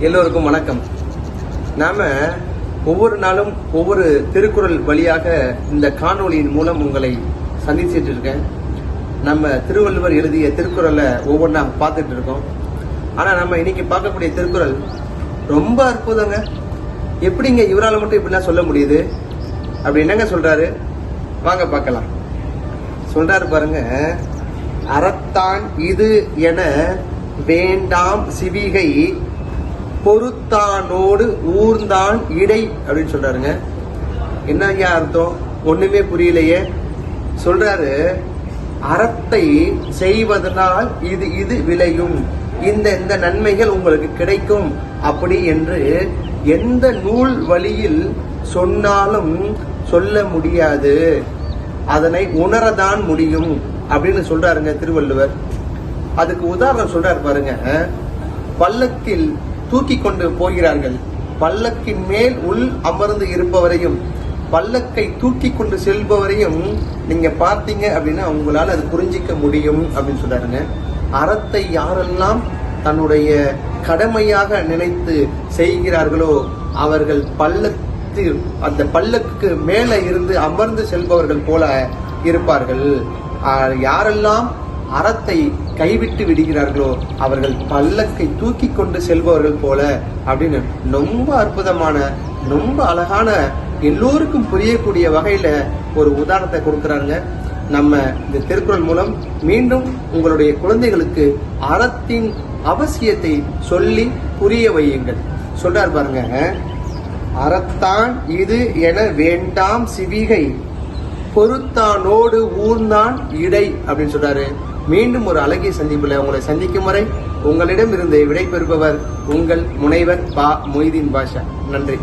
எல்லோருக்கும் வணக்கம். நாம ஒவ்வொரு நாளும் ஒவ்வொரு திருக்குறள் வழியாக இந்த காணொளியின் மூலம் உங்களை சந்திச்சிட்டு இருக்கேன். நம்ம திருவள்ளுவர் எழுதிய திருக்குறளை ஒவ்வொன்றா பார்த்துட்டு இருக்கோம். ஆனா நம்ம இன்னைக்கு பார்க்கக்கூடிய திருக்குறள் ரொம்ப அற்புதங்க. எப்படிங்க இவரால் மட்டும் இப்படிலாம் சொல்ல முடியுது? அப்படி என்னங்க சொல்றாரு? வாங்க பார்க்கலாம். சொல்றாரு பாருங்க அறத்தான் இது என வேண்டாம் சிவிகை பொறுத்தானோடு ஊர்ந்தான் இடை அப்படின்னு சொல்றாருங்க. என்ன ஐயா அர்த்தம்? ஒண்ணுமே புரியலையே. சொல்றாரு அறத்தை செய்வதனால் இது இது விளையும். இந்த இந்த நன்மைகள் உங்களுக்கு கிடைக்கும். அப்படி என்று எந்த நூல் வழியில் சொன்னாலும் சொல்ல முடியாது. அதனை உணரதான் முடியும் அப்படின்னு சொல்றாருங்க திருவள்ளுவர். அதுக்கு உதாரணம் சொல்றாரு பாருங்க. பள்ளத்தில் தூக்கி கொண்டு போகிறார்கள். பல்லக்கின் மேல் உள் அமர்ந்து இருப்பவரையும் பல்லக்கை தூக்கி கொண்டு செல்பவரையும் நீங்க பார்த்தீங்க அப்படின்னா உங்களால் அது புரிஞ்சிக்க முடியும் அப்படின்னு சொல்றாருங்க. அறத்தை யாரெல்லாம் தன்னுடைய கடமையாக நினைத்து செய்கிறார்களோ அவர்கள் பள்ளத்தில் அந்த பல்லக்கு மேலே இருந்து அமர்ந்து செல்பவர்கள் போல இருப்பார்கள். யாரெல்லாம் அறத்தை கைவிட்டு விடுகிறார்களோ அவர்கள் பல்லக்கை தூக்கி கொண்டு செல்பவர்கள் போல அப்படின்னு ரொம்ப அற்புதமான ரொம்ப அழகான எல்லோருக்கும் புரியக்கூடிய வகையில ஒரு உதாரணத்தை கொடுக்குறாங்க. நம்ம இந்த திருக்குறள் மூலம் மீண்டும் உங்களுடைய குழந்தைகளுக்கு அறத்தின் அவசியத்தை சொல்லி புரிய வையுங்கள். சொல்றார் பாருங்க. அறத்தான் இது என வேண்டாம் சிவிகை. பொறுத்தானோடு ஊர்ந்தான் இடை அப்படின்னு சொல்றாரு. மீண்டும் ஒரு அழகிய சந்திப்பில் உங்களை சந்திக்கும் வரை உங்களிடம் இருந்து விடை பெறுபவர் உங்கள் முனைவர் பா மொய்தீன் பாஷா. நன்றி.